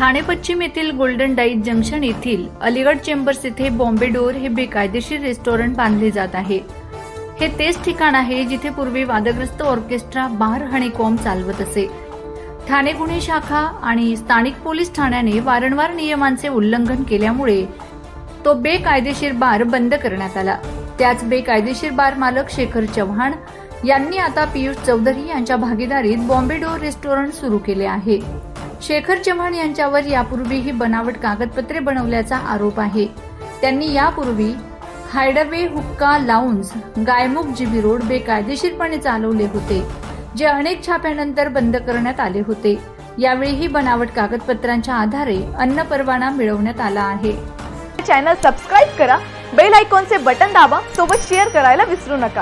ठाणे पश्चिम येथील golden diet junction येथील अलीगड चेंबर्स येथे बॉम्बे डोर हे बेकायदेशीर रेस्टॉरंट बांधले जात आहे. हे तेच ठिकाण आहे जिथे पूर्वी वादग्रस्त ऑर्केस्ट्रा बार हणेकॉम चालवत असे. ठाणे गुन्हे शाखा आणि स्थानिक पोलीस ठाण्याने वारंवार नियमांचे उल्लंघन केल्यामुळे तो बेकायदेशीर बार बंद करण्यात आला. त्याच बेकायदेशीर बार मालक शेखर चव्हाण यांनी आता पियुष चौधरी यांच्या भागीदारीत बॉम्बे डोर रेस्टॉरंट सुरू केले आहे. शेखर चव्हाण यांच्यावर यापूर्वीही बनावट कागदपत्रे बनवल्याचा आरोप आहे. त्यांनी यापूर्वी हायडवे हुक्का लाऊन्स गायमुख जीबी रोड बेकायदेशीरपणे चालवले होते जे अनेक छाप्यानंतर बंद करण्यात आले होते. यावेळीही बनावट कागदपत्रांच्या आधारे अन्न परवाना मिळवण्यात आला आहे. चॅनल सबस्क्राईब करा बेल आयकॉनचे बटन दाबा सोबत शेअर करायला विसरू नका.